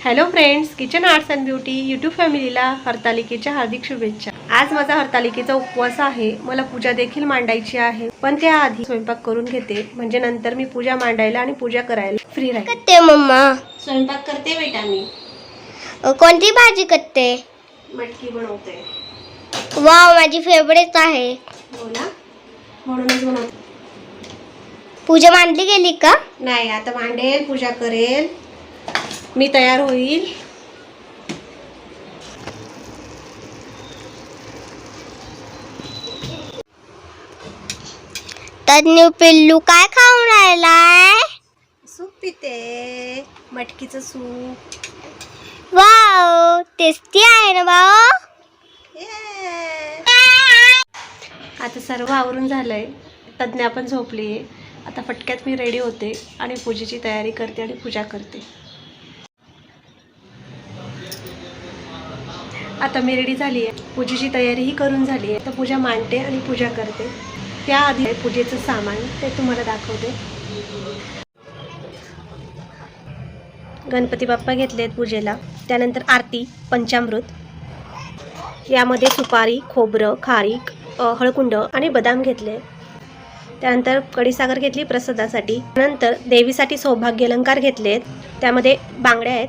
Hello friends kitchen arts and beauty YouTube फॅमिलीला हरतालिकेच्या हार्दिक शुभेच्छा. आज माझा हरतालिकेचा उपवास आहे. मला पूजा देखील मांडायची आहे. पण त्याआधी स्वयंपाक करून घेते. म्हणजे नंतर मी पूजा मांडायला आणि पूजा करायला फ्री राहील करते मम्मा. स्वयंपाक करते बेटा मी. कोणती भाजी करते? मटकी बनवते. वाव माझी फेवरेट आहे. हो ना? म्हणूनच बनवते. पूजा मांडली गेली का? नाही आता मांडेल पूजा करेल. मी तयार होईल. तज्ञ पिल्लू काय खाऊन राहिलाय? सूप पिते. मटकीचं सूप. वाव टेस्टी आहे ना भाऊ? आता सर्व आवरून झालंय. तज्ञा पण झोपली आहे आता फटक्यात मी रेडी होते आणि पूजेची तयारी करते आणि पूजा करते. आता मी रेडी झाली आहे. पूजेची तयारीही करून झाली आहे. तर पूजा मांडते आणि पूजा करते. त्याआधी पूजेचं सामान ते तुम्हाला दाखवते. गणपती बाप्पा घेतले आहेत पूजेला. त्यानंतर आरती पंचामृत. यामध्ये सुपारी खोबरं खारीक हळकुंड आणि बदाम घेतले. त्यानंतर कडीसागर घेतली प्रसादासाठी. नंतर देवीसाठी सौभाग्य अलंकार घेतलेत. त्यामध्ये बांगड्या आहेत.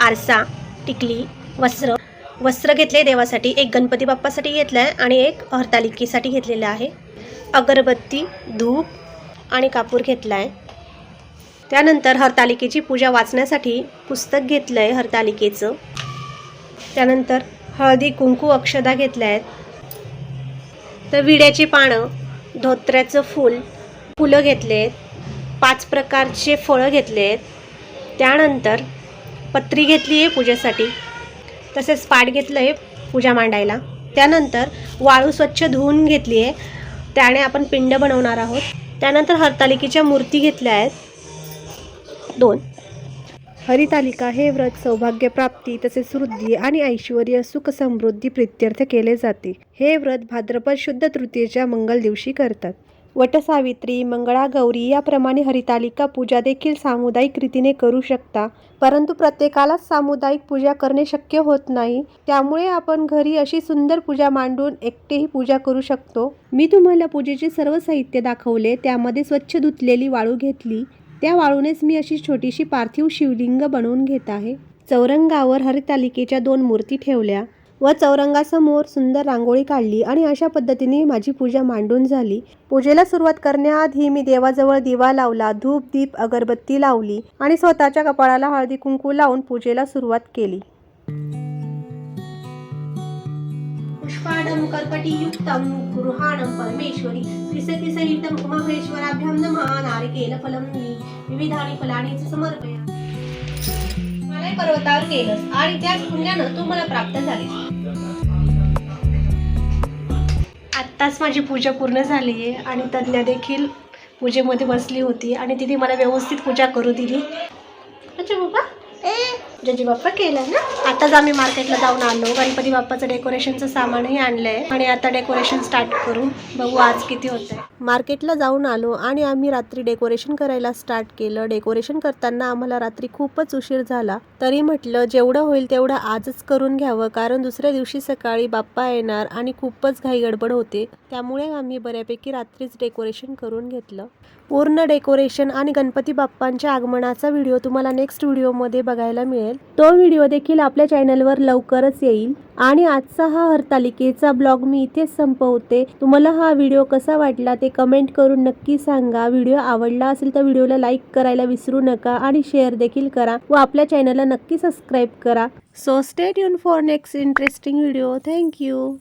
आरसा टिकली वस्त्र. वस्त्र घेतले देवासाठी एक गणपती बाप्पासाठी घेतलं आहे आणि एक हरतालिकेसाठी घेतलेलं आहे. अगरबत्ती धूप आणि कापूर घेतला आहे त्यानंतर हरतालिकेची पूजा वाचण्यासाठी पुस्तक घेतलं आहे हरतालिकेचं. त्यानंतर हळदी कुंकू अक्षदा घेतल्या आहेत तर विड्याची पानं धोत्र्याचं फूल फुलं घेतले आहेत पाच प्रकारचे फळं घेतले आहेत त्यानंतर पत्री घेतली आहे पूजेसाठी. तसेच पाट घेतलं आहे पूजा मांडायला. त्यानंतर वाळू स्वच्छ धुवून घेतली आहे त्याने आपण पिंड बनवणार आहोत. त्यानंतर हरतालिकेच्या मूर्ती घेतल्या आहेत. दोन. हरितालिका हे व्रत सौभाग्य प्राप्ती तसेच वृद्धी आणि ऐश्वर सुख समृद्धी प्रित्यर्थ केले जाते. हे व्रत भाद्रपद शुद्ध तृतीयेच्या मंगल दिवशी करतात. वटसावित्री मंगळागौरी याप्रमाणे हरितालिका पूजा देखील सामुदायिक रीतीने करू शकता. परंतु प्रत्येकालाच सामुदायिक पूजा करणे शक्य होत नाही. त्यामुळे आपण घरी अशी सुंदर पूजा मांडून एकटेही पूजा करू शकतो. मी तुम्हाला पूजेचे सर्व साहित्य दाखवले त्यामध्ये स्वच्छ धुतलेली वाळू घेतली. त्या वाळूनेच मी अशी छोटीशी पार्थिव शिवलिंग बनवून घेत आहे. चौरंगावर हरितालिकेच्या दोन मूर्ती ठेवल्या. व चौरंगासमोर सुंदर रांगोळी काढली आणि अशा पद्धतीने माझी पूजा मांडून झाली. पूजेला सुरुवात करण्याआधी मी देवाजवळ दिवा लावला धूप दीप अगरबत्ती लावली आणि स्वतःच्या कपाळाला हळदी कुंकू लावून पूजेला सुरुवात केली. पुष्पाणं कर्पटीयुक्तं गृहाणं परमेश्वरी त्रिसतिसहितं उमाहेश्वराभ्यां नमः नारिकेलफलं विविधानि फलानि च समर्पया मला पर्वतावर गेलंस आणि त्या पुण्यानं तू मला प्राप्त झालीस आत्ताच माझी पूजा पूर्ण झाली आहे आणि तज्ज्ञा देखील पूजेमध्ये बसली होती आणि तिने मला व्यवस्थित पूजा करू दिली. अच्छा बाबा जजी बाप्पा केलं ना? आताच आम्ही मार्केटला जाऊन आलो. गणपती बाप्पाचं डेकोरेशनचं सामानही आणलंय. आणि आता डेकोरेशन स्टार्ट करू. बघू आज किती होतंय. मार्केटला जाऊन आलो आणि आम्ही रात्री डेकोरेशन करायला स्टार्ट केलं. डेकोरेशन करताना आम्हाला रात्री खूपच उशीर झाला. तरी म्हटलं जेवढं होईल तेवढं आजच करून घ्यावं. कारण दुसऱ्या दिवशी सकाळी बाप्पा येणार आणि खूपच घाई गडबड होते. त्यामुळे आम्ही बऱ्यापैकी रात्रीच डेकोरेशन करून घेतलं. पूर्ण डेकोरेशन आणि गणपती बाप्पांच्या आगमनाचा व्हिडिओ तुम्हाला नेक्स्ट व्हिडिओमध्ये बघायला मिळेल. तो व्हिडिओ देखील आपल्या चॅनलवर लवकरच येईल. आणि आजचा हा हरतालिकेचा ब्लॉग मी इथेच संपवते. तुम्हाला हा व्हिडिओ कसा वाटला ते कमेंट करून नक्की सांगा. व्हिडिओ आवडला असेल तर व्हिडिओला लाईक करायला विसरू नका आणि शेअर देखील करा व आपल्या चॅनलला नक्की सबस्क्राईब करा. So stay युन for next interesting video. Thank you